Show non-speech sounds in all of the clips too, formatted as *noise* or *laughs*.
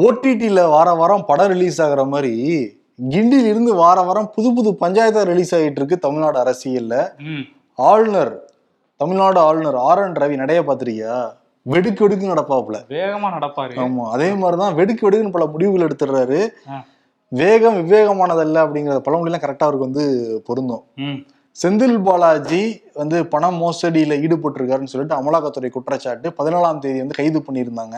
ஓடிடியில் வார வாரம் படம் ரிலீஸ் ஆகுற மாதிரி கிண்டியில இருந்து வார வாரம் புது புது பஞ்சாயத்தா ரிலீஸ் ஆகிட்டு இருக்கு தமிழ்நாடு அரசியல்ல. ஆளுநர் தமிழ்நாடு ஆளுநர் ஆர் என் ரவி நடைய பார்த்திருக்கியா? வெடுக்கு வெடுக்கு நடப்பாப்புல. வேகமா நடப்பாரு. ஆமா அதே மாதிரிதான் வெடுக்கு வெடுக்குன்னு பல முடிவுகள் எடுத்துடுறாரு. வேகம் விவேகமானதல்ல அப்படிங்கிற பழமொழிலாம் கரெக்டா அவருக்கு வந்து பொருந்தும். செந்தில் பாலாஜி வந்து பண மோசடியில ஈடுபட்டிருக்காருன்னு சொல்லிட்டு அமலாக்கத்துறை குற்றச்சாட்டு பதினாலாம் தேதி வந்து கைது பண்ணியிருந்தாங்க.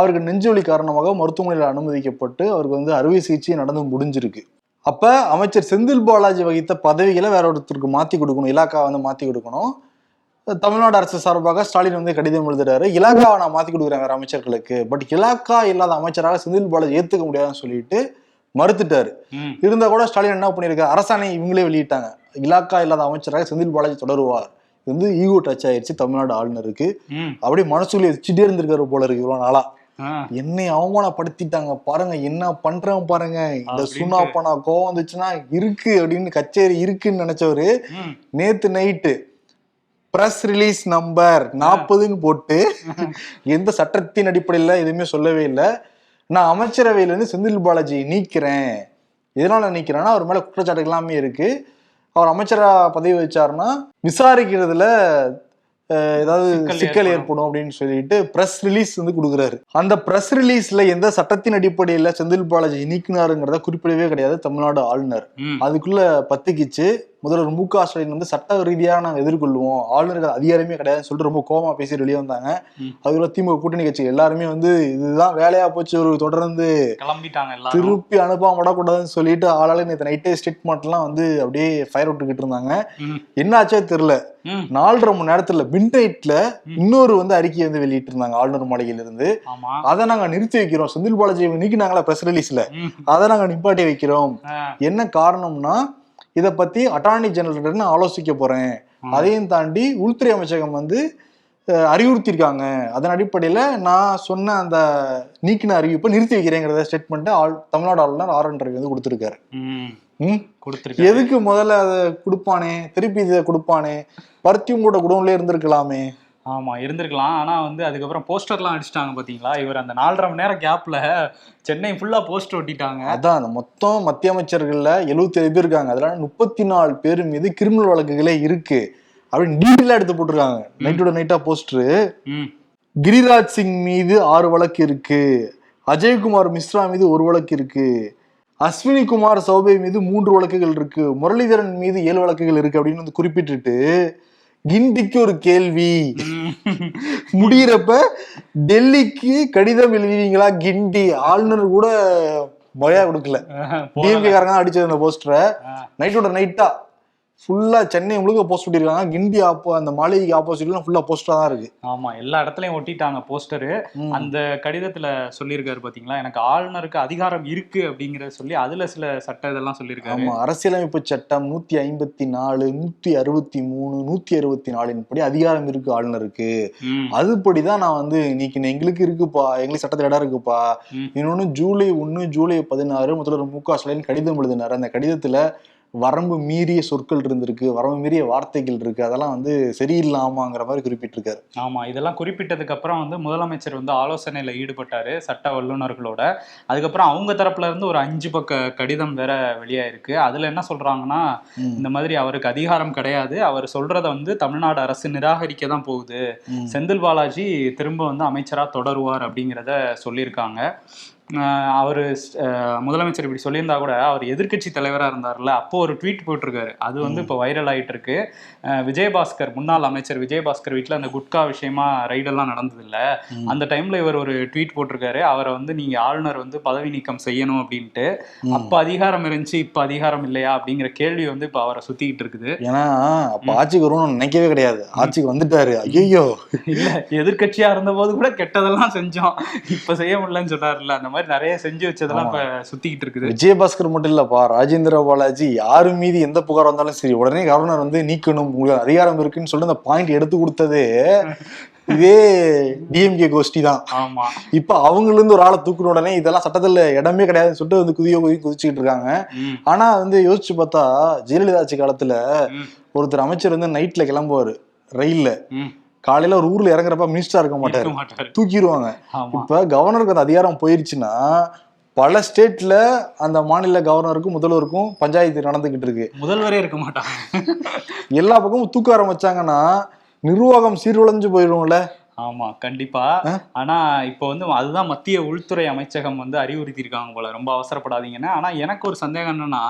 அவருக்கு நெஞ்சுவலி காரணமாக மருத்துவமனையில் அனுமதிக்கப்பட்டு அவருக்கு வந்து அறுவை சிகிச்சை நடந்து முடிஞ்சிருக்கு. அப்ப அமைச்சர் செந்தில் பாலாஜி வகித்த பதவிகளை வேற ஒருத்தருக்கு மாத்தி கொடுக்கணும் இலாக்கா வந்து மாத்தி கொடுக்கணும். தமிழ்நாடு அரசு சார்பாக ஸ்டாலின் வந்து கடிதம் எழுதுறாரு இலாக்காவை நான் மாத்தி கொடுக்குறேன் வேற அமைச்சர்களுக்கு. பட் இலாக்கா இல்லாத அமைச்சராக செந்தில் பாலாஜி ஏத்துக்க முடியாதுன்னு சொல்லிட்டு மறுத்துட்டாரு. இருந்தா கூட ஸ்டாலின் என்ன பண்ணிருக்காரு அரசாணை இவங்களே வெளியிட்டாங்க. இலாக்கா இல்லாத அமைச்சராக செந்தில் பாலாஜி தொடருவார். வந்து ஈகோ டச் ஆயிருச்சு தமிழ்நாடு ஆளுநருக்கு. அப்படியே மனசுக்குள்ளே வச்சுட்டே இருந்திருக்காரு போல இருக்கு இவ்வளவு நாளா. என்னை அவமானப்படுத்திட்டாங்க. பாருங்க என்ன பண்றேன் பாருங்க. இந்த. சுண்ணாப்பனா கோவம் வந்துச்சுன்னா இருக்கு அப்படின்னு கச்சேரி இருக்குன்னு நினைச்சவரு நேத்து நைட்டு பிரஸ் ரிலீஸ் நம்பர் நாற்பதுன்னு போட்டு *laughs* எந்த சட்டத்தின் அடிப்படையில் எதுவுமே சொல்லவே இல்லை. நான் அமைச்சரவையில இருந்து செந்தில் பாலாஜி நீக்கிறேன். எதனால நீக்கிறேன்னா அவர் மேல குற்றச்சாட்டு எல்லாமே இருக்கு. அவர் அமைச்சரா பதவி வச்சாருன்னா விசாரிக்கிறதுல ஏதாவது சிக்கல் ஏற்படும். அப்படின்னு சொல்லிட்டு பிரஸ் ரிலீஸ் வந்து கொடுக்குறாரு. அந்த பிரஸ் ரிலீஸ்ல எந்த சட்டத்தின் அடிப்படையில் செந்தில் பாலாஜி நீக்கினாருங்கிறத குறிப்பிடவே கிடையாது. தமிழ்நாடு ஆளுநர். அதுக்குள்ள பத்திக்கிச்சு. முதல்வர் மு க ஸ்டாலின் வந்து சட்ட ரீதியாக நாங்கள் எதிர்கொள்வோம். ஆளுநர்கள் அதிகாரமே கிடையாதுன்னு சொல்லிட்டு ரொம்ப கோவமா பேசி வெளியே வந்தாங்க. அதுக்குள்ள திமுக கூட்டணி கட்சி எல்லாருமே வந்து இதுதான் வேலையா போச்சு ஒரு தொடர்ந்து கிளம்பிட்டாங்க திருப்பி அனுப்பாம விடக்கூடாதுன்னு சொல்லிட்டு ஆளாளு நேற்று நைட்டே ஸ்டேட்மெண்ட்லாம் வந்து அப்படியே ஃபயர் விட்டுக்கிட்டு இருந்தாங்க. என்னாச்சோ தெரியல. ம். நாலரை மணி நேரத்துல மிட் நைட்ல இன்னொரு வந்து அறிக்கையை வந்து வெளியிட்டு இருந்தாங்க ஆளுநர் மாளிகையில இருந்து அதை நாங்க நிறுத்தி வைக்கிறோம். செந்தில் பாலாஜி நீக்கினாங்களா பிரஸ் ரிலீஸ்ல அதை நாங்க நிப்பாட்டி வைக்கிறோம். என்ன காரணம்னா இத பத்தி அட்டார்னி ஜெனரல் நான் ஆலோசிக்க போறேன். ம். அதையும் தாண்டி உள்துறை அமைச்சகம் வந்து அறிவுறுத்தியிருக்காங்க. அதன் அடிப்படையில நான் சொன்ன அந்த நீக்கின அறிவிப்பை நிறுத்தி வைக்கிறேங்கிறத ஸ்டேட்மெண்ட் ஆள் தமிழ்நாடு ஆளுநர் ஆர் என் ரவி வந்து கொடுத்துருக்காரு. கொடுத்துருக்காரு. எதுக்கு முதல்ல அதை கொடுப்பானே? திருப்பி இதை கொடுப்பானே? பருத்தி உங்களோட குடோன்ல இருந்திருக்கலாமே. ஆமா இருந்திருக்கலாம். ஆனா வந்து அதுக்கப்புறம் போஸ்டர்லாம் அடிச்சிட்டாங்க பாத்தீங்களா? இவர் அந்த நாலரை மணி நேரம் கேப்ல சென்னை ஃபுல்லா போஸ்டர் ஒட்டிட்டாங்க. அதான் அந்த மொத்தம் மத்திய அமைச்சர்கள்ல எழுபத்தி ஏழு பேர் இருக்காங்க. அதுல முப்பத்தி நாலு பேர் மீது கிரிமினல் வழக்குகளே இருக்கு. அப்படின்னு டீட்டெயிலா எடுத்து போட்டிருக்காங்க. நைட்டோட நைட்டா போஸ்டர். கிரிராஜ் சிங் மீது ஆறு வழக்கு இருக்கு. அஜய்குமார் மிஸ்ரா மீது ஒரு வழக்கு இருக்கு. அஸ்வினி குமார் சௌபே மீது மூன்று வழக்குகள் இருக்கு. முரளிதரன் மீது ஏழு வழக்குகள் இருக்கு அப்படின்னு வந்து குறிப்பிட்டுட்டு கிண்டிக்கு ஒரு கேள்வி. முடியிறப்ப டெல்லிக்கு கடிதம் எழுதுவீங்களா கிண்டி ஆளுநர் கூட மொயா கொடுக்கல. டிஎம்கே காரங்க அடிச்சது அந்த போஸ்டரை. நைட்டோட நைட்டா ஃபுல்லா சென்னை முழுக்க போஸ்ட் ஒட்டிருக்காங்க கிண்டி ஆப்போ அந்த மாளிகைக்கு ஆப்போசிட்லாம் ஃபுல்லா போஸ்டரா தான் இருக்கு. ஆமா எல்லா இடத்துலயும் ஒட்டிட்டாங்க போஸ்டரு. அந்த கடிதத்துல சொல்லியிருக்காரு பாத்தீங்களா? எனக்கு ஆளுநருக்கு அதிகாரம் இருக்கு அப்படிங்கறத சொல்லி அதுல சில சட்ட இதெல்லாம் சொல்லியிருக்காரு. ஆமா அரசியலமைப்பு சட்டம் நூத்தி ஐம்பத்தி நாலு நூத்தி அறுபத்தி மூணு நூத்தி அறுபத்தி நாலின் படி அதிகாரம் இருக்கு ஆளுநருக்கு. அதுபடிதான் நான் வந்து இன்னைக்கு எங்களுக்கு இருக்குப்பா எங்களுக்கு சட்டத்துல இடம் இருக்குப்பா. ம். இன்னொன்னு ஜூலை ஒண்ணு ஜூலை பதினாறு முதல்வர் மு க ஸ்டாலின் கடிதம் எழுதினாரு. அந்த கடிதத்துல வரம்பு மீறிய சொற்கள் இருந்திருக்கு வரம்பு மீறிய வார்த்தைகள் இருக்கு அதெல்லாம் வந்து சரியில்லாமாங்கிற மாதிரி குறிப்பிட்டிருக்காரு. ஆமா இதெல்லாம் குறிப்பிட்டதுக்கு அப்புறம் வந்து முதலமைச்சர் வந்து ஆலோசனையில ஈடுபட்டாரு சட்ட வல்லுநர்களோட. அதுக்கப்புறம் அவங்க தரப்புல இருந்து ஒரு அஞ்சு பக்க கடிதம் வேற வெளியாயிருக்கு. அதுல என்ன சொல்றாங்கன்னா. இந்த மாதிரி அவருக்கு அதிகாரம் கிடையாது. அவர் சொல்றத வந்து தமிழ்நாடு அரசு நிராகரிக்க தான் போகுது. செந்தில் பாலாஜி திரும்ப வந்து அமைச்சரா தொடருவார் அப்படிங்கிறத சொல்லியிருக்காங்க. அவரு முதலமைச்சர் இப்படி சொல்லியிருந்தா கூட அவர் எதிர்க்கட்சி தலைவரா இருந்தார்ல அப்போ ஒரு ட்வீட் போட்டிருக்காரு. அது வந்து இப்போ வைரல் ஆயிட்டு இருக்கு விஜயபாஸ்கர் முன்னாள் அமைச்சர் விஜயபாஸ்கர் வீட்ல அந்த குட்கா விஷயமா ரைடெல்லாம் நடந்தது இல்ல ம். அந்த டைம்ல இவர் ஒரு ட்வீட் போட்டிருக்காரு. அவரை வந்து நீங்க ஆளுநர் வந்து பதவி நீக்கம் செய்யணும் அப்படின்ட்டு. அப்ப அதிகாரம் இருந்துச்சு இப்ப அதிகாரம் இல்லையா அப்படிங்கிற கேள்வி வந்து இப்ப அவரை சுத்திக்கிட்டு இருக்குது. ஏன்னா அப்ப ஆட்சிக்கு வரும்னு நினைக்கவே கிடையாது. ஆட்சிக்கு வந்துட்டாரு. ஐயோ இல்ல எதிர்க்கட்சியா இருந்த போது கூட கெட்டதெல்லாம் செஞ்சோம். இப்ப செய்ய முடியலன்னு சொன்னார்ல அந்த மாதிரி நிறைய செஞ்சு வச்சதெல்லாம் இப்ப சுத்திக்கிட்டு இருக்குது. விஜயபாஸ்கர் மட்டும் இல்லப்பா ராஜேந்திர பாலாஜி யாரு மீது எந்த புகார் வந்தாலும் சரி உடனே கவர்னர் வந்து நீக்கணும் உங்களுக்கு அதிகாரம் இருக்குன்னு சொல்லிட்டு அந்த பாயிண்ட் எடுத்து கொடுத்ததே *laughs* இதே டிஎம்கே கோஷ்டி தான். ஆமா. இப்ப அவங்கள இருந்து ஒரு ஆளை தூக்குன உடனே இதெல்லாம் சட்டத்துல இடமே கிடையாதுன்னு சொல்லிட்டு வந்து குதியோ குதி குதிச்சுக்கிட்டு இருக்காங்க. ஆனா வந்து யோசிச்சு பார்த்தா ஜெயலலிதா ஆட்சி காலத்துல ஒருத்தர் அமைச்சர் வந்து நைட்ல கிளம்புவாரு ரயில்ல. காலையில ஒரு ஊர்ல இறங்குறப்ப மினிஸ்டரா இருக்க மாட்டாரு. தூக்கிடுவாங்க. இப்ப கவர்னருக்கு அந்த அதிகாரம் போயிருச்சுன்னா பல ஸ்டேட்ல அந்த மாநில கவர்னருக்கும் முதல்வருக்கும் பஞ்சாயத்து நடந்துகிட்டு இருக்கு. முதல்வரே இருக்க மாட்டாங்க எல்லா பக்கமும் தூக்க ஆரம்பிச்சாங்கன்னா நிர்வாகம் சீர்குலைஞ்சு போயிடும்ல. ஆமா கண்டிப்பா. ஆனா இப்போ வந்து அதுதான் மத்திய உள்துறை அமைச்சகம் வந்து அறிவுறுத்தி இருக்காங்க போல. ரொம்ப அவசரப்படாதீங்கன்னு. ஆனா எனக்கு ஒரு சந்தேகம் என்னன்னா.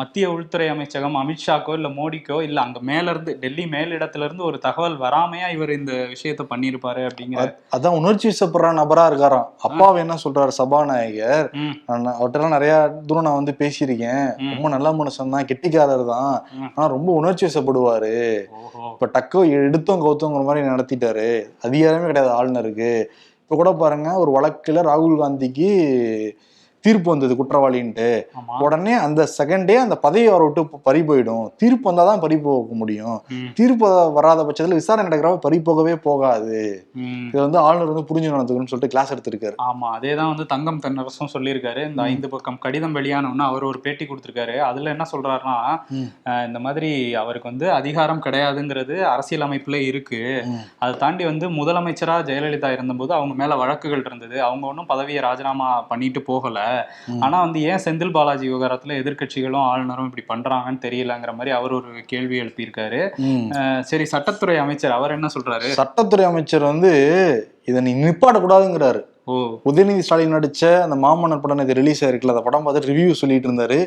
மத்திய உள்துறை அமைச்சகம் அமித்ஷாக்கோ இல்ல மோடிக்கோ இல்ல அங்க மேல இருந்து டெல்லி மேலிடத்துல இருந்து ஒரு தகவல் வராமையா இவர் இந்த விஷயத்த பண்ணிருப்பாரு அப்படிங்கிற அதான் உணர்ச்சி வசப்படுற நபரா இருக்காராம். அப்பாவை என்ன சொல்றாரு? சபாநாயகர். அவர்கிட்ட நிறைய தூரம் நான் வந்து பேசியிருக்கேன். ரொம்ப நல்ல மனுஷன் தான் கெட்டிக்காரர் தான். ஆனா ரொம்ப உணர்ச்சி வசப்படுவாரு. இப்ப டக்கோ எடுத்தோம் கவுத்தோங்கிற மாதிரி நடத்திட்டாரு. அதிகாரமே கிடையாது. ஆளுநருக்கு. இப்போ கூட பாருங்க ஒரு வழக்கில் ராகுல் காந்திக்கு தீர்ப்பு வந்தது குற்றவாளின்ட்டு. உடனே அந்த செகண்டே அந்த பதவி அவரை விட்டு பறி போயிடும். தீர்ப்பு வந்தாதான் பறி போக முடியும். தீர்ப்பு வராத பட்சத்துல விசாரணை நடக்கிறப்ப பறி போகவே போகாது. இதை வந்து ஆளுநர் வந்து புரிஞ்சு நடந்துக்கணும்னு சொல்லிட்டு கிளாஸ் எடுத்திருக்காரு. ஆமா. அதேதான் வந்து தங்கம் தென்னரசும் சொல்லியிருக்காரு. இந்த ஐந்து பக்கம் கடிதம் வெளியானவுன்னு அவர் ஒரு பேட்டி கொடுத்திருக்காரு. அதுல என்ன சொல்றாருன்னா இந்த மாதிரி அவருக்கு வந்து அதிகாரம் கிடையாதுங்கிறது அரசியல் அமைப்புல இருக்கு. அதை தாண்டி வந்து முதலமைச்சரா ஜெயலலிதா இருந்தபோது அவங்க மேல வழக்குகள் இருந்தது. அவங்க ஒன்றும் பதவியை ராஜினாமா பண்ணிட்டு போகல. ஆனா வந்து ஏன் செந்தில் பாலாஜி விவகாரத்துல எதிர்க்கட்சிகளும் ஆளுநரும் இப்படி பண்றாங்கன்னு தெரியலங்கிற மாதிரி அவர் ஒரு கேள்வி எழுப்பியிருக்காரு. சரி சட்டத்துறை அமைச்சர் அவர் என்ன சொல்றாரு? சட்டத்துறை அமைச்சர் வந்து இதை நீ நிப்பாட்டக்கூடாதுங்கிறாரு. உதயநிதி ஸ்டாலின் நடிச்ச அந்த மாமன்னர் படம் இது ரிலீஸ் ஆயிருக்குல்ல அந்த படம் பார்த்து ரிவ்யூ சொல்லிட்டு இருந்தாரு.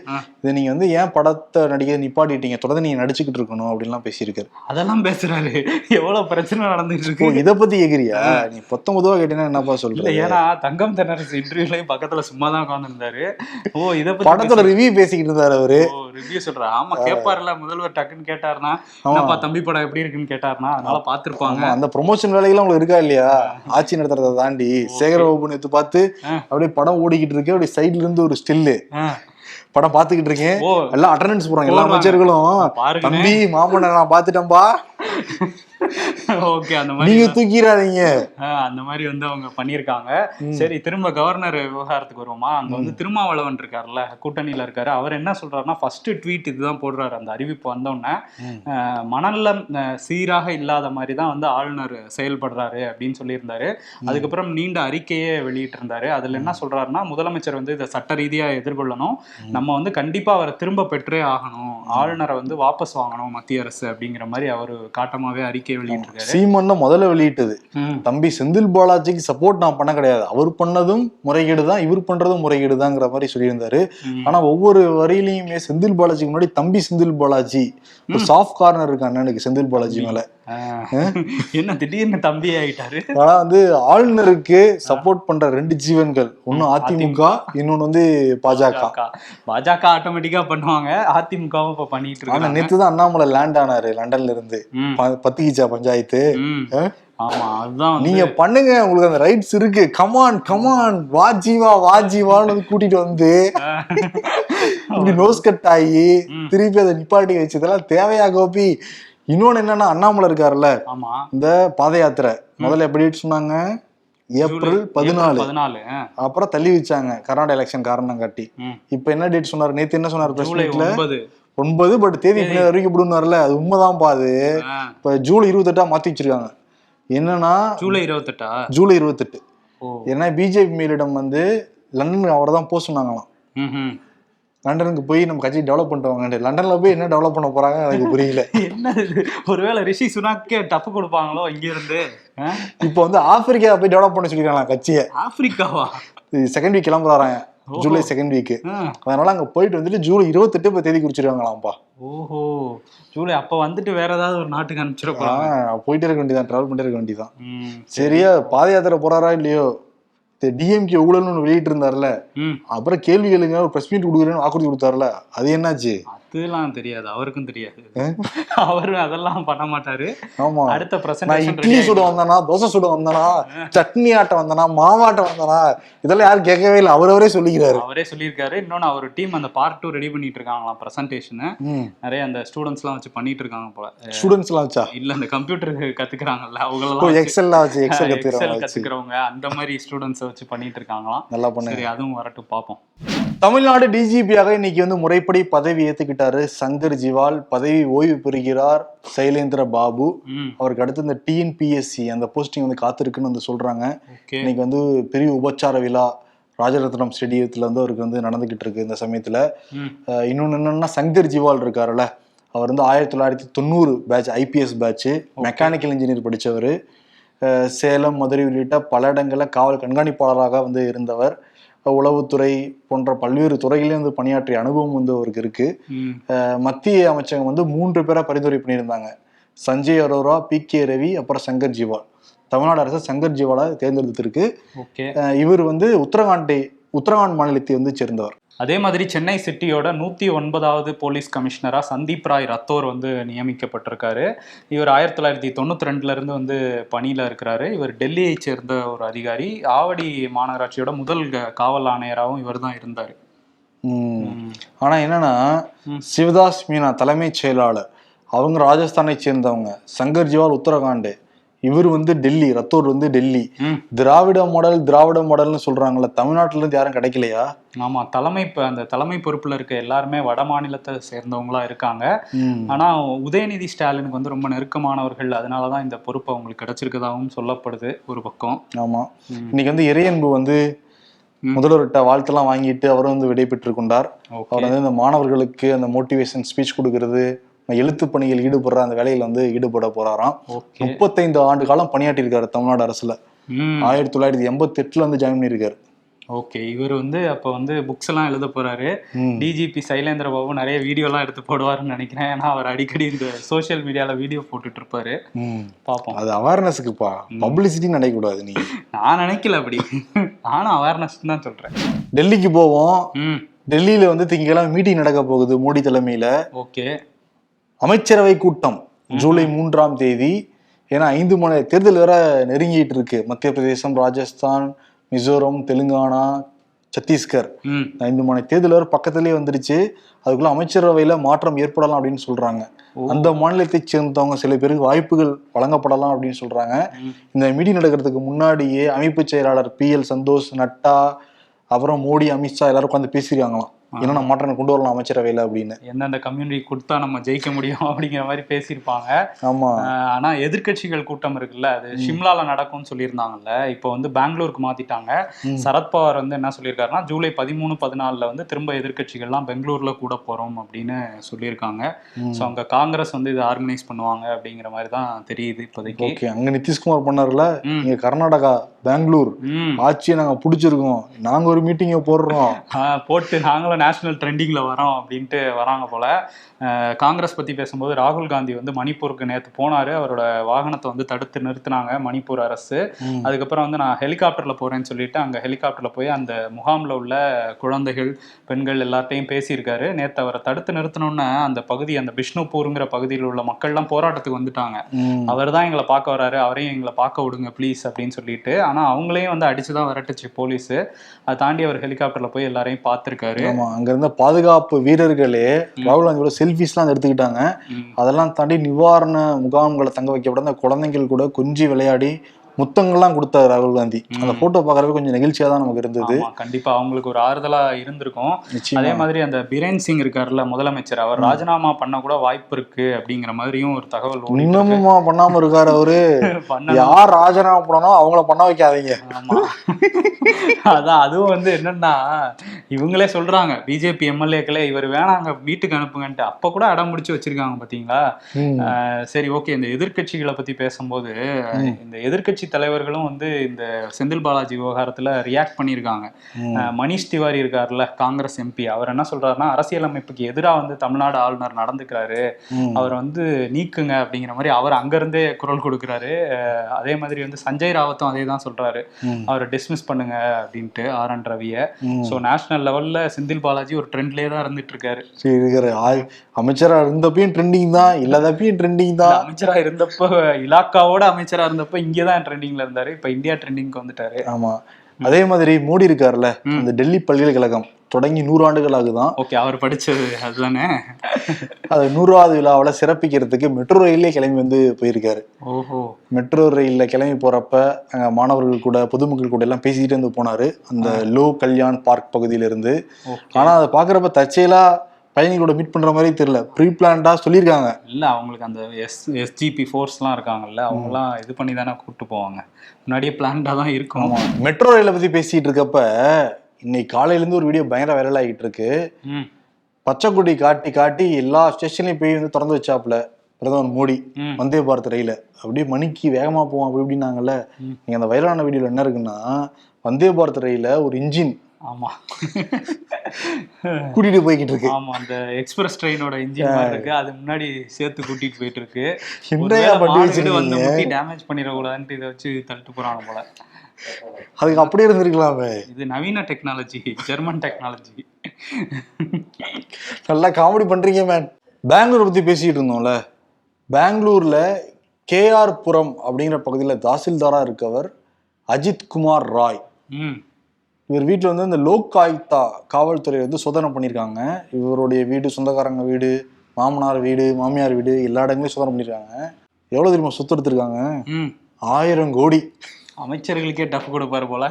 இதை நீங்க வந்து ஏன் படத்தை நடிக்க நிப்பாட்டிட்டீங்க? தொடர்ந்து நீங்க நடிச்சுக்கிட்டு இருக்கணும் அப்படின்லாம் பேசியிருக்காரு. அதெல்லாம் பேசுறாரு. எவ்வளவு பிரச்சனை நடந்துட்டு இருக்கு. இதை பத்தி கேக்குறியா? நீ பொத்தொன்பதுவா கேட்டீங்கன்னா என்னப்பா சொல்ற? ஏன்னா தங்கம் தென்னரசு இன்டர்வியூலயும் பக்கத்துல சும்மா தான் உட்காந்துருந்தாரு ஓ இத பத்தி படத்தோட ரிவ்யூ பேசிக்கிட்டு இருந்தாரு அவரு. ரிவ்யூ சொல்ற ஆமா கேட்பாருல முதல்வர் டக்குன்னு கேட்டாருன்னா என்னப்பா தம்பி படம் எப்படி இருக்குன்னு கேட்டாருன்னா அதனால பாத்துருப்பாங்க அந்த ப்ரொமோஷன் வேலையெல்லாம் உங்களுக்கு இருக்கா இல்லையா? ஆட்சி நடத்துறதை தாண்டி சேகரபாபு நேத்து பார்த்து. அப்படியே படம் ஓடிக்கிட்டு இருக்கு. அப்படியே சைடுல இருந்து ஒரு ஸ்டில்லு படம் பாத்துக்கிட்டு இருக்கேன். எல்லாம் அட்டண்டன்ஸ் போறாங்க எல்லா. அமைச்சர்களும் தம்பி மாமன்னர் நான் பாத்துட்டேன்பா *laughs* ஓகே அந்த மாதிரி நீங்க தூக்கிடாதீங்க. அந்த மாதிரி வந்து அவங்க பண்ணியிருக்காங்க. சரி திரும்ப கவர்னர் விவகாரத்துக்கு வருவோமா? அங்க வந்து திருமாவளவன் இருக்காருல்ல கூட்டணியில இருக்காரு. அவர் என்ன சொல்றாருன்னா ஃபர்ஸ்ட் ட்வீட் இதுதான் போடுறாரு அந்த அறிவிப்பு வந்தோடனே ம். அஹ், மனநலம் அஹ், சீராக இல்லாத மாதிரி தான் வந்து ஆளுநர் செயல்படுறாரு அப்படின்னு சொல்லியிருந்தாரு. அதுக்கப்புறம் நீண்ட அறிக்கையே வெளியிட்டு இருந்தாரு அதுல என்ன சொல்றாருன்னா முதலமைச்சர் வந்து இதை சட்ட ரீதியா எதிர்கொள்ளணும். நம்ம வந்து கண்டிப்பா அவரை திரும்ப பெற்றே ஆகணும். ஆளுநரை வந்து வாபஸ் வாங்கணும் மத்திய அரசு அப்படிங்கிற மாதிரி அவர் காட்டமாவே அறிக்கை வெளியிட்டிருக்காரு. சீமன் தான் முதல்ல வெளியிட்டது. தம்பி செந்தில் பாலாஜிக்கு சப்போர்ட் நான் பண்ண கிடையாது. அவர் பண்ணதும் முறைகேடு தான் இவர் பண்றதும் முறைகேடு தாங்கிற மாதிரி சொல்லியிருந்தாரு. ஆனா ஒவ்வொரு வரியிலையுமே செந்தில் பாலாஜிக்கு முன்னாடி தம்பி செந்தில் பாலாஜி சாஃப்ட் கார்னர் இருக்கு அண்ணனுக்கு செந்தில் பாலாஜி மேல. என்ன திடீர்னு தம்பி ஆயிட்டாரு? ஆனா வந்து ஆளுநருக்கு சப்போர்ட் பண்ற ரெண்டு ஜீவன்கள். ஒன்னு அதிமுக இன்னொன்னு வந்து பாஜக. பாஜக. ஆட்டோமேட்டிக்கா பண்ணுவாங்க. அதிமுகவும் இப்ப பண்ணிட்டு இருக்காங்க. நேத்து தான் அண்ணாமலை லேண்ட் ஆனாரு லண்டன்ல இருந்து. பத்திகிச்சா பஞ்சாயத்து? ஆமா அதுதான் நீங்க பண்ணுங்க உங்களுக்கு அந்த ரைட்ஸ் இருக்கு. கமான் கமான் வாஜிவா வாஜிவான்னு கூட்டிட்டு வந்து இப்படி நோஸ் கட் ஆகி. திருப்பி அதை நிப்பாட்டி வச்சதெல்லாம் தேவையா கோபி? இன்னொன்னு என்னன்னா அண்ணாமலை இருக்காருல்ல? இந்த பாத யாத்திரை. முதல்ல எப்படி சொன்னாங்க? ஏப்ரல் பதினாலு. அப்புறம் தள்ளி வச்சாங்க கர்நாடக எலெக்ஷன் காரணம் காட்டி. இப்ப என்ன டேட் சொன்னாரு? நேத்து என்ன சொன்னாரு பிரஸ் மீட்ல ஒன்பது. பட் தேதி பின்னாடி அறிவிக்கப்படுனார்ல அது உண்மைதான்ப்பா அது. ஆ, இப்ப ஜூலை இருபத்தெட்டா மாத்தி வச்சிருக்காங்க. என்னன்னா ஜூலை இருபத்தெட்டா? ஜூலை இருபத்தெட்டு. ஏன்னா பிஜேபி மேலிடம் வந்து லண்டனுக்கு அவரை தான் போக சொன்னாங்களாம். லண்டனுக்கு போய் நம்ம கட்சி டெவலப் பண்ணிட்டு வாங்க லண்டன்ல போய் என்ன டெவலப் பண்ண போறாங்க எனக்கு புரியல. *laughs* என்ன ஒருவேளை ரிஷி சுனாக்கே டப்பு கொடுப்பாங்களோ இங்க இருந்து ஆ? இப்போ வந்து ஆப்பிரிக்கா போய் டெவலப் பண்ண சொல்லிருக்காங்க கட்சியை? ஆப்பிரிக்காவா? செகண்ட் வீக் கிளம்புறாங்க. ஜூலை செகண்ட் வீக் ஆ. அதனால அங்க போயிட்டு வந்துட்டு ஜூலை இருபத்தெட்டு இப்போ தேதி குறிச்சிருக்காங்களாம்ப்பா. ஓஹோ. ஜூலை அப்ப வந்துட்டு வேற ஏதாவது ஒரு நாட்டுக்கு ஆஹ் போயிட்டே இருக்க வேண்டியதான் டிராவல் பண்ணிட்டே இருக்க வேண்டியதான் சரியா பாத யாத்திரை போறாரா இல்லையோ? டிஎம்கே ஊழல்னு வெளியிட்டு இருந்தாருல அப்புறம் கேள்வி கேளுங்க ஒரு பிரஸ் மீட் கொடுக்குறேன்னு வாக்குறுதி கொடுத்தாருல அது என்னாச்சு? அதெல்லாம் தெரியாது அவருக்கும் தெரியாது. அவரு அதெல்லாம் பண்ண மாட்டாரு. ஆமா. அடுத்த பிரசன்டேஷன் இட்லி சுட வந்தனா தோசை சுட வந்தனா சட்னி ஆட்ட வந்தனா மாவாட்ட வந்தனா இதெல்லாம் யாரும் கேட்கவே இல்லை. அவரவரே சொல்லிக்கிறாரு. அவரே சொல்லியிருக்காரு. இன்னொன்னு அவர் டீம் அந்த பார்ட் டூ ரெடி பண்ணிட்டு இருக்காங்களாம் பிரசன்டேஷன் நிறைய அந்த ஸ்டூடெண்ட்ஸ் எல்லாம் வச்சு பண்ணிட்டு இருக்காங்க போல. ஸ்டூடெண்ட்ஸ் எல்லாம் வச்சா? இல்ல அந்த கம்ப்யூட்டர் கத்துக்கிறாங்கல்ல அவங்களெல்லாம் எக்ஸல்லாம் வச்சு. எக்ஸல் கத்துக்கிறவங்க அந்த மாதிரி ஸ்டூடெண்ட்ஸ் வச்சு பண்ணிட்டு இருக்காங்களாம். நல்லா சரி அதுவும் வரட்டும் பார்ப்போம். தமிழ்நாடு டிஜிபியாக இன்னைக்கு வந்து முறைப்படி பதவி ஏத்துக்கிட்டாரு சங்கர் ஜிவால் பதவி ஓய்வு பெறுகிறார் சைலேந்திர பாபு. அவருக்கு அடுத்து இந்த டிஎன்பிஎஸ்சி அந்த போஸ்டிங் வந்து காத்திருக்குன்னு வந்து சொல்றாங்க. இன்னைக்கு வந்து பெரிய உபச்சார விழா ராஜரத்னம் ஸ்டேடியத்துல வந்து அவருக்கு வந்து நடந்துகிட்டு இருக்கு இந்த சமயத்துல. இன்னொன்னு என்னன்னா சங்கர் ஜிவால் இருக்காருல்ல. அவர் வந்து ஆயிரத்தி தொள்ளாயிரத்தி தொண்ணூறு batch IPS batch mechanical engineer படிச்சவர். சேலம் மதுரை உள்ளிட்ட பல இடங்களில் காவல் கண்காணிப்பாளராக வந்து இருந்தவர். உளவுத்துறை போன்ற பல்வேறு துறைகளிலும் வந்து பணியாற்றிய அனுபவம் வந்து அவருக்கு இருக்கு. மத்திய அமைச்சகம் வந்து மூன்று பேரை பரிந்துரை பண்ணியிருந்தாங்க. சஞ்சய் அரோரா பி கே ரவி அப்புறம் சங்கர் ஜிவால். தமிழ்நாடு அரசு சங்கர் ஜிவாலை தேர்ந்தெடுத்திருக்கு. இவர் வந்து உத்தரகாண்டை உத்தரகாண்ட் மாநிலத்தை வந்து சேர்ந்தவர். அதே மாதிரி சென்னை சிட்டியோட நூத்தி ஒன்பதாவது போலீஸ் கமிஷனரா சந்தீப் ராய் ரத்தோர் வந்து நியமிக்கப்பட்டிருக்காரு இவர் ஆயிரத்தி தொள்ளாயிரத்தி தொண்ணூத்தி ரெண்டுல இருந்து வந்து பணியில இருக்கிறாரு இவர் டெல்லியை சேர்ந்த ஒரு அதிகாரி ஆவடி மாநகராட்சியோட முதல் காவல் ஆணையராகவும் இவர் தான் இருந்தாரு உம். ம். ஆனா என்னன்னா. சிவதாஸ் மீனா தலைமைச் செயலாளர் அவங்க ராஜஸ்தானை சேர்ந்தவங்க சங்கர் ஜிவால் உத்தரகாண்ட் இவர் வந்து டெல்லி ரத்தோர் வந்து டெல்லி. திராவிட மாடல் திராவிட மாடல்னு சொல்றாங்கல்ல தமிழ்நாட்டுல இருந்து யாரும் கிடைக்கலையா ஆமா தலைமை அந்த தலைமை பொறுப்புல இருக்க எல்லாருமே வட மாநிலத்தை சேர்ந்தவங்களா இருக்காங்க. ஆனா உதயநிதி ஸ்டாலினுக்கு வந்து ரொம்ப நெருக்கமானவர்கள் அதனாலதான் இந்த பொறுப்பு அவங்களுக்கு கிடைச்சிருக்கதாகவும் சொல்லப்படுது ஒரு பக்கம் ஆமா. இன்னைக்கு வந்து இறையன்பு வந்து. முதல்வர்கிட்ட வாழ்த்தெல்லாம் வாங்கிட்டு அவரும் வந்து விடை பெற்றுக் கொண்டார் அவர் வந்து இந்த மாணவர்களுக்கு அந்த மோட்டிவேஷன் ஸ்பீச் கொடுக்கறது எழுத்து பணியில் ஈடுபடுற அந்த வேலையில வந்து ஈடுபட போறாராம். முப்பத்தைந்து ஆண்டு காலம் பணியாற்றியிருக்காரு தமிழ்நாடு அரசுல. ஆயிரத்தி தொள்ளாயிரத்தி எண்பத்தி எட்டுல வந்து ஜாயின் பண்ணியிருக்காரு. ஓகே. இவர் வந்து அப்போ வந்து புக்ஸ் எல்லாம் எழுத போறாரு. டிஜிபி சைலேந்திர பாபு நிறைய வீடியோலாம் எடுத்து போடுவாருன்னு நினைக்கிறேன். ஏன்னா அவர் அடிக்கடி இந்த சோஷியல் மீடியால வீடியோ போட்டுட்டு இருப்பாரு. பார்ப்போம். அது அவேர்னஸுக்குப்பா பப்ளிசிட்டி நினைக்கக்கூடாது நீ. நான் நினைக்கல அப்படி. நானும் அவேர்னஸ் தான் சொல்றேன். டெல்லிக்கு போவோம். டெல்லியில வந்து திங்கக்கிழமை மீட்டிங் நடக்க போகுது மோடி தலைமையில. ஓகே. அமைச்சரவை கூட்டம் ஜூலை மூன்றாம் தேதி. ஏன்னா ஐந்து மாநில தேர்தல் வேற நெருங்கிட்டு இருக்கு. மத்திய பிரதேசம் ராஜஸ்தான் மிசோரம் தெலுங்கானா சத்தீஸ்கர். ஐந்து மாநில தேர்தல் வேற பக்கத்திலேயே வந்துருச்சு. அதுக்குள்ள அமைச்சரவையில மாற்றம் ஏற்படலாம் அப்படின்னு சொல்றாங்க. அந்த மாநிலத்தை சேர்ந்தவங்க சில பேருக்கு வாய்ப்புகள் வழங்கப்படலாம் அப்படின்னு சொல்றாங்க. இந்த மீட்டிங் நடக்கிறதுக்கு முன்னாடியே அமைப்பு செயலாளர் பி எல் சந்தோஷ் நட்டா அப்புறம் மோடி அமித்ஷா எல்லாரும் உட்காந்து பேசியிருக்காங்களாம். என்னென்ன மாற்றம் கொண்டு வரலாம் அமைச்சரவையில அப்படின்னு. எந்தெந்த கம்யூனிட்டி கொடுத்தா நம்ம ஜெயிக்க முடியும் அப்படிங்கிற மாதிரி பேசியிருப்பாங்க. ஆமா. ஆனா எதிர்க்கட்சிகள் கூட்டம் இருக்குல்ல அது ஷிம்லால நடக்கும்னு சொல்லியிருந்தாங்கல்ல இப்போ வந்து பெங்களூருக்கு மாத்திட்டாங்க. சரத்பவார் வந்து என்ன சொல்லியிருக்காருன்னா ஜூலை பதிமூணு பதினாலுல வந்து திரும்ப எதிர்க்கட்சிகள்லாம் பெங்களூர்ல கூட போறோம் அப்படின்னு சொல்லியிருக்காங்க. ஸோ அங்க காங்கிரஸ் வந்து இதை ஆர்கனைஸ் பண்ணுவாங்க அப்படிங்கிற மாதிரி தான் தெரியுது இப்போதைக்கு. ஓகே அங்க நிதிஷ்குமார் பண்ணார்ல. இங்க கர்நாடகா பெங்களூர். ஆட்சியை நாங்க புடிச்சிருக்கோம். நாங்க ஒரு மீட்டிங்க போடுறோம். போட்டு நாங்களும் நேஷனல் ட்ரெண்டிங்ல வரோம் அப்படின்ட்டு வராங்க போல. காங்கிரஸ் பத்தி பேசும்போது ராகுல் காந்தி வந்து மணிப்பூருக்கு நேற்று போனாரு. அவரோட வாகனத்தை வந்து தடுத்து நிறுத்தினாங்க மணிப்பூர் அரசு. அதுக்கப்புறம் வந்து நான் ஹெலிகாப்டர்ல போறேன்னு சொல்லிட்டு அங்க ஹெலிகாப்டர்ல போய் அந்த முகாம்ல உள்ள குழந்தைகள் பெண்கள் எல்லார்ட்டையும் பேசியிருக்காரு. நேற்று அவரை தடுத்து நிறுத்தினோன்னே அந்த பகுதி அந்த பிஷ்ணுபூருங்கிற பகுதியில் உள்ள மக்கள்லாம் போராட்டத்துக்கு வந்துட்டாங்க. அவர் தான் எங்களை பார்க்க வராரு. அவரையும் எங்களை பார்க்க விடுங்க ப்ளீஸ் அப்படின்னு சொல்லிட்டு. ஆனா அவங்களையும் வந்து அடிச்சு தான் விரட்டுச்சு போலீஸ். அதை தாண்டி அவர் ஹெலிகாப்டர்ல போய் எல்லாரையும் பார்த்திருக்காரு. ஆமா அங்க இருந்த பாதுகாப்பு வீரர்களே ராகுல் காந்தியோட செல்ஃபிஸ்லாம் எடுத்துக்கிட்டாங்க. அதெல்லாம் தாண்டி நிவாரண முகாம்களை தங்க வைக்கப்பட்ட அந்த குழந்தைகள் கூட கொஞ்சி விளையாடி முத்தங்கள்லாம் கொடுத்தாரு ராகுல் காந்தி. அந்த போட்டோ பார்க்கறப்ப கொஞ்சம் நெகிழ்ச்சியா தான் நமக்கு இருந்தது. கண்டிப்பா அவங்களுக்கு ஒரு ஆறுதலா இருந்திருக்கும். அதே மாதிரி அந்த பிரேன் சிங் இருக்காருல்ல முதலமைச்சர் அவர் ராஜினாமா பண்ண கூட வாய்ப்பு இருக்கு அப்படிங்கிற மாதிரியும் ஒரு தகவல். இன்னமுமா பண்ணாம இருக்காரு அவரு. *laughs* யார் ராஜினாமா பண்ணணும் அவங்கள பண்ண வைக்காதீங்க. *laughs* அதான் அதுவும் வந்து என்னன்னா இவங்களே சொல்றாங்க பிஜேபி எம்எல்ஏக்களே இவர் வேணாங்க வீட்டுக்கு அனுப்புங்கன்ட்டு. அப்ப கூட அடம் பிடிச்சு வச்சிருக்காங்க பாத்தீங்களா? சரி ஓகே இந்த எதிர்க்கட்சிகளை பத்தி பேசும்போது இந்த எதிர்க்கட்சி தலைவர்களும் வந்து இந்த செந்தில் பாலாஜி விவகாரத்துல ரியாக்ட் பண்ணியிருக்காங்க. மணிஷ் திவாரி இருக்காருல்ல காங்கிரஸ் எம்பி அவர் என்ன சொல்றாருன்னா அரசியலமைப்புக்கு எதிரா வந்து தமிழ்நாடு ஆளுநர் நடந்துக்கிறாரு. அவர் வந்து நீக்குங்க அப்படிங்கிற மாதிரி அவர் அங்கிருந்தே குரல் கொடுக்குறாரு. அதே மாதிரி வந்து சஞ்சய் ராவத்தும் அதே தான் சொல்றாரு. அவரை டிஸ்மிஸ் பண்ணுங்க அப்படின்ட்டு ஆர் என் ரவியை. ஸோ நேஷனல் லெவல்ல செந்தில் பாலாஜி ஒரு ட்ரெண்ட்லேயே தான் இருந்துட்டு இருக்காரு சரி இருக்கிற ஆய் அமைச்சரா இருந்தப்பயும் ட்ரெண்டிங் தான் இல்லாதப்பயும் ட்ரெண்டிங் தான். அமைச்சரா இருந்தப்போ இலாக்காவோட அமைச்சரா இருந்தப்போ இங்கே தான் ட்ரெண்டிங்ல இருந்தாரு இப்போ இந்தியா ட்ரெண்டிங்க்கு வந்துட்டாரு. ஆமா. அதே மாதிரி மோடி இருக்காருல்ல அந்த டெல்லி பல்கலைக்கழகம் தொடங்கி நூறு ஆண்டுகள் ஆகுதான் ஓகே அவர் படிச்சது அதுதானே? அது நூறாவது விழாவில் சிறப்பிக்கிறதுக்கு மெட்ரோ ரயிலே கிளம்பி வந்து போயிருக்காரு. ஓஹோ. மெட்ரோ ரயிலில் கிளம்பி போறப்ப அங்க மாணவர்கள் கூட பொதுமக்கள் கூட எல்லாம் பேசிக்கிட்டு வந்து போனாரு. அந்த லோ கல்யாண் பார்க் பகுதியில இருந்து ஓகே. ஆனா அதை பாக்குறப்ப தற்செயலா பயணிகளோட மீட் பண்ற மாதிரி தெரியல. ப்ரீ பிளான்டா சொல்லியிருக்காங்க. இல்ல அவங்களுக்கு அந்த எஸ் எஸ்ஜிபி ஃபோர்ஸ்லாம் இருக்காங்கல்ல அவங்கலாம் இது பண்ணி தானே கூப்பிட்டு போவாங்க. முன்னாடியே பிளான்டா தான் இருக்கும் மெட்ரோ ரயிலை பத்தி பேசிட்டு இருக்கப்ப இன்னைக்கு காலையில இருந்து ஒரு வீடியோ பயங்கர வைரல் ஆகிட்டு இருக்கு. ம். பச்சை கொடி காட்டி காட்டி எல்லா ஸ்டேஷன்லயும் போய் வந்து திறந்து வச்சாப்புல பிரதமர் மோடி. வந்தே பாரத் ரயில. அப்படியே மணிக்கு வேகமா போவோம் அப்படி இப்படின்னாங்கல்ல. நீங்க அந்த வைரலான வீடியோல என்ன இருக்குன்னா வந்தே பாரத் ரயில ஒரு இன்ஜின் ஆமா. கூட்டிட்டு போய்கிட்டு இருக்கு ஆமா அந்த எக்ஸ்பிரஸ் ட்ரெயினோட இன்ஜின் இருக்கு. அது முன்னாடி சேர்த்து கூட்டிட்டு போயிட்டு இருக்கு? வந்து முட்டி டேமேஜ் பண்ணிடக்கூடாதுன்ட்டு இதை வச்சு தள்ளிட்டு போறாங்க போல. அதுக்கு அப்படியே இருந்திருக்கலாமே இது நவீன டெக்னாலஜி ஜெர்மன் டெக்னாலஜி நல்லா காமெடி பண்றீங்க மேன் பெங்களூர் பத்தி பேசிட்டு இருந்தோம்ல. பெங்களூர்ல கேஆர் புரம் அப்படிங்கிற பகுதியில் தாசில்தாரா இருக்கவர் அஜித் குமார் ராய். ம். இவர் வீட்டில் வந்து இந்த லோக் ஆயுக்தா காவல்துறை வந்து சோதனை பண்ணியிருக்காங்க இவருடைய வீடு சொந்தக்காரங்க வீடு மாமனார் வீடு மாமியார் வீடு எல்லா இடங்களையும் சோதனை பண்ணியிருக்காங்க எவ்வளோ தெரியுமா சொத்து எடுத்திருக்காங்க? ஆயிரம் கோடி. அமைச்சர்களுக்கே டஃப் கொடுப்பாரு போல.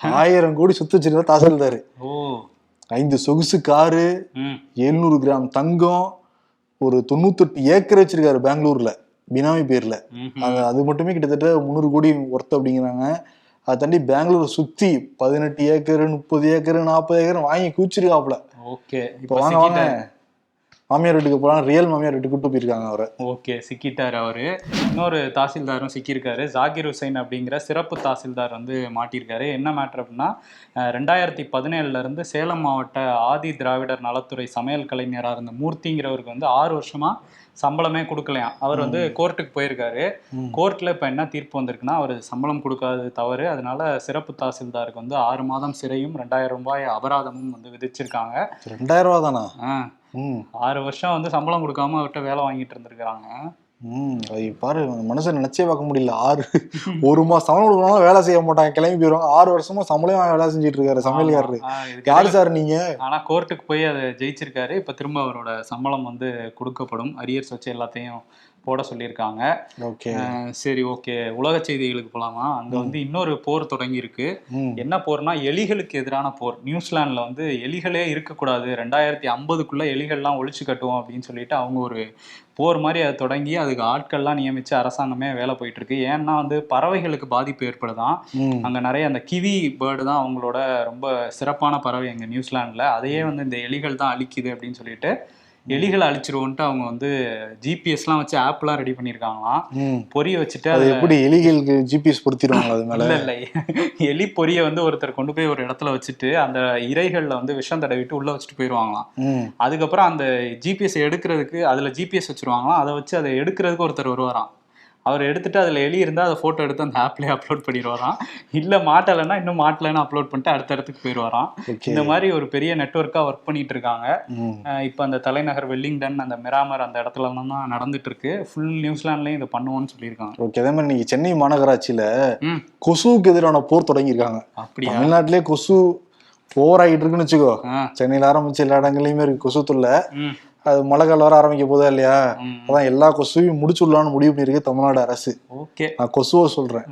ஆயிரம் கோடி சொத்து வச்சிருந்தா தாசில்தார். ஓ. ஐந்து சொகுசு காரு எழுநூறு கிராம் தங்கம் ஒரு தொண்ணூத்தெட்டு ஏக்கர் வச்சிருக்காரு பெங்களூர்ல. பினாமி பேர்ல. அது மட்டுமே கிட்டத்தட்ட முந்நூறு கோடி ஒர்த் அப்படிங்கிறாங்க. அதை தாண்டி பெங்களூர் சுத்தி பதினெட்டு ஏக்கர் முப்பது ஏக்கர் நாற்பது ஏக்கர் வாங்கி குச்சிருக்காப்புல ஓகே. இப்போ வாங்க வாங்க. மாமியார் வீட்டுக்கு போலாம் ரியல் மாமியார் வீட்டுக்கு கூட்டு போயிருக்காங்க அவரை. ஓகே சிக்கிட்டாரு அவரு. இன்னொரு தாசில்தாரும் சிக்கியிருக்காரு. ஜாகிர் ஹுசைன் அப்படிங்கிற சிறப்பு தாசில்தார் வந்து மாட்டியிருக்காரு. என்ன மேட்ரு அப்படின்னா ரெண்டாயிரத்தி பதினேழுல இருந்து சேலம் மாவட்ட ஆதி திராவிடர் நலத்துறை சமையல் கலைஞராக இருந்த மூர்த்திங்கிறவருக்கு வந்து ஆறு வருஷமா சம்பளமே கொடுக்கலையாம் அவர் வந்து கோர்ட்டுக்கு போயிருக்காரு. கோர்ட்ல இப்ப என்ன தீர்ப்பு வந்திருக்குன்னா அவர் சம்பளம் கொடுக்காதது தவறு. அதனால சிறப்பு தாசில்தாருக்கு வந்து ஆறு மாதம் சிறையும் ரெண்டாயிரம் ரூபாய் அபராதமும் வந்து விதிச்சிருக்காங்க. ரெண்டாயிரம் ரூபா தானா? ஆறு வருஷம் வந்து சம்பளம் கொடுக்காம அவர்கிட்ட வேலை வாங்கிட்டு இருந்திருக்கிறாங்க. பாரு மனுஷன் நினைச்சே பார்க்க முடியல. ஆறு ஒரு மாசம் சம்பளம் கொடுக்கணும் வேலை செய்ய மாட்டாங்க. கிளம்பி போயிடுவாங்க ஆறு வருஷமா சம்பளம் வேலை செஞ்சுட்டு இருக்காரு சமையல்காரரு. யாரு சார் நீங்க? ஆனா கோர்ட்டுக்கு போய் அதை ஜெயிச்சிருக்காரு. இப்ப திரும்ப அவரோட சம்பளம் வந்து கொடுக்கப்படும். அரியர்ஸ் வச்சு எல்லாத்தையும் போட சொல்லியிருக்காங்க. சரி ஓகே. உலக செய்திகளுக்கு போலாமா? அங்க வந்து இன்னொரு போர் தொடங்கி இருக்கு என்ன போர்னா எலிகளுக்கு எதிரான போர். நியூசிலாந்துல வந்து எலிகளே இருக்கக்கூடாது. ரெண்டாயிரத்தி ஐம்பதுக்குள்ள எலிகள்லாம் ஒழிச்சு கட்டுவோம் அப்படின்னு சொல்லிட்டு அவங்க ஒரு போர் மாதிரி அதை தொடங்கி அதுக்கு ஆட்கள்லாம் நியமிச்சு அரசாங்கமே வேலை போயிட்டு இருக்கு ஏன்னா வந்து பறவைகளுக்கு பாதிப்பு ஏற்படுதான். அங்க நிறைய அந்த கிவி பேர்டு தான் அவங்களோட ரொம்ப சிறப்பான பறவை அங்க நியூசிலாந்துல. அதையே வந்து இந்த எலிகள் தான் அழிக்குது அப்படின்னு சொல்லிட்டு எலிகளை அழிச்சிருவோன்ட்டு அவங்க வந்து ஜிபிஎஸ்லாம் வச்சு ஆப்லாம் ரெடி பண்ணியிருக்காங்களாம். பொரிய வச்சுட்டு அது எப்படி எலிகளுக்கு ஜிபிஎஸ் பொருத்திடுவாங்களா அது மேல? இல்ல இல்ல. எலி பொரிய வந்து ஒருத்தர் கொண்டு போய் ஒரு இடத்துல வச்சுட்டு அந்த இறைகள்ல வந்து விஷம் தடவிட்டு உள்ள வச்சுட்டு போயிடுவாங்களாம் அதுக்கப்புறம் அந்த ஜிபிஎஸ் எடுக்கிறதுக்கு அதுல ஜிபிஎஸ் வச்சிருவாங்களாம். அதை வச்சு அதை எடுக்கிறதுக்கு ஒருத்தர் வருவாராம். அவர் எடுத்துட்டு அதுல எலி இருந்தா அதை போட்டோ எடுத்து அந்த ஆப்லயே அப்லோட் பண்ணிடுவாராம். இல்ல மாட்டலைன்னா இன்னும் மாட்டலைன்னு அப்லோட் பண்ணிட்டு அடுத்த இடத்துக்கு போயிடுவாராம். இந்த மாதிரி ஒரு பெரிய நெட்ஒர்க்கா ஒர்க் பண்ணிட்டு இருக்காங்க. இப்போ அந்த தலைநகர் வெல்லிங்டன் அந்த மிராமர் அந்த இடத்துல எல்லாம் தான் நடந்துட்டு இருக்கு. ஃபுல் நியூசிலாந்துலயும் இதை பண்ணுவோம்னு சொல்லியிருக்காங்க. ஓகே அதே மாதிரி இன்னைக்கு சென்னை மாநகராட்சியில கொசுவுக்கு எதிரான போர் தொடங்கியிருக்காங்க. அப்படியா? தமிழ்நாட்டிலே கொசு போர் ஆகிட்டு இருக்குன்னு வச்சுக்கோ. சென்னையில ஆரம்பிச்சு எல்லா இடங்கள்லயுமே இருக்கு. கொசு தொல்லை. ம். அது மழை காலம் வர ஆரம்பிக்க போதா இல்லையா? அதான் எல்லா கொசுவையும் முடிச்சுடலாம்னு முடிவு பண்ணியிருக்கு தமிழ்நாடு அரசு. ஓகே. நான் கொசுவை சொல்றேன்.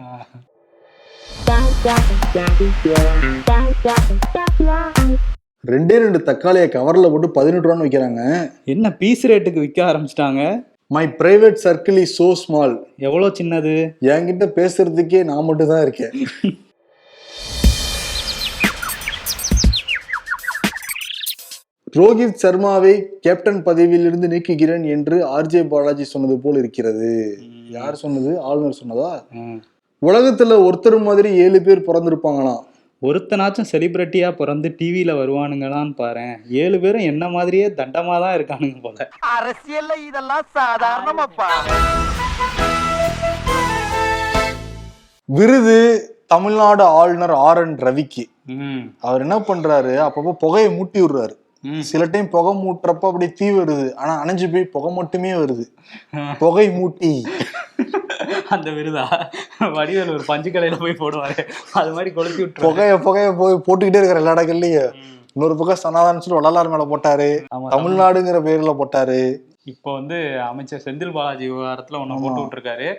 ரெண்டே ரெண்டு தக்காளியை கவர்ல போட்டு பதினெட்டு ரூபான்னு விற்கிறாங்க என்ன பீஸ் ரேட்டுக்கு விற்க ஆரம்பிச்சிட்டாங்க? My private circle is so small எவ்வளோ சின்னது? என்கிட்ட பேசுறதுக்கே நான் மட்டும் தான் இருக்கேன். *laughs* ரோஹித் சர்மாவை கேப்டன் பதவியிலிருந்து நீக்குகிறேன் என்று ஆர்ஜே பாலாஜி சொன்னது போல் இருக்கிறது. யார் சொன்னது? ஆளுநர் சொன்னதா. உலகத்துல ஒருத்தர் மாதிரி ஏழு பேர் பிறந்திருப்பாங்களாம் ஒருத்தனாச்சும் செலிபிரிட்டியா பிறந்து டிவியில வருவானுங்களான்னு பாரேன். ஏழு பேரும் என்ன மாதிரியே தண்டமா தான் இருக்கானுங்க போல. அரசியல்ல இதெல்லாம் சாதாரணமாப்பா. விருது தமிழ்நாடு ஆளுநர் ஆர் என் ரவிக்கு. ம். அவர் என்ன பண்றாரு? அப்பப்போ புகையை மூட்டி விடுறாரு. சில டைம் புகை மூட்டுறப்ப அப்படி தீ வருது. ஆனா அணைஞ்சு போய் புகை மட்டுமே வருது. புகை மூட்டி. *laughs* அந்த விருதா? வடிவேல் ஒரு பஞ்சு கடையில போய் போடுவாரு. அது மாதிரி கொளுத்தி விட்டுருவாரு. புகைய புகைய போய் போட்டுக்கிட்டே இருக்கிற எல்லா இடங்கள்லயும். இன்னொரு பக்கம் சனாதனம் சொல்லி வள்ளலார் மேல போட்டாரு. தமிழ்நாடுங்கிற பேர்ல போட்டாரு. இப்போ வந்து அமைச்சர் செந்தில் பாலாஜி விவகாரத்துல ஒண்ணு. போட்டு விட்டுருக்காரு.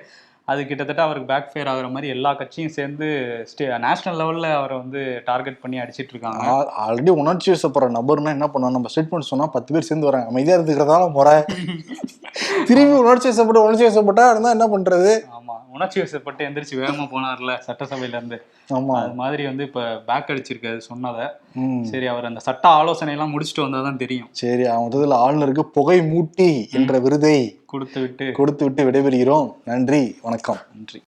அது கிட்டத்தட்ட அவருக்கு பேக் ஃபேர் ஆகுற மாதிரி எல்லா கட்சியும் சேர்ந்து ஸ்டே நேஷனல் லெவல்ல அவரை வந்து டார்கெட் பண்ணி அடிச்சிட்டு இருக்காங்க. ஆல்ரெடி உணர்ச்சி வசப்படுற நபர்னா என்ன பண்ணுவோம் நம்ம ஸ்டேட்மெண்ட் சொன்னா பத்து பேர் சேர்ந்து வராங்க. அமைதியா இருந்துக்கிறதால முறை *laughs* திரும்பி உணர்ச்சி வசப்பட்டு உணர்ச்சி வசப்பட்டா இருந்தா என்ன பண்றது? ஆமா. உணர்ச்சி வசப்பட்டு எந்திரிச்சு வேகமா போனார்ல சட்டசபையில இருந்து ஆமா. அது மாதிரி வந்து இப்ப பேக் அடிச்சிருக்காரு சொன்னதை. சரி அவர் அந்த சட்ட ஆலோசனை எல்லாம் முடிச்சுட்டு வந்தாதான் தெரியும். சரி அவன் முதல்ல ஆளுநருக்கு புகை மூட்டி என்ற விருதை கொடுத்து விட்டு கொடுத்து விட்டு விடைபெறுகிறோம். நன்றி வணக்கம். நன்றி.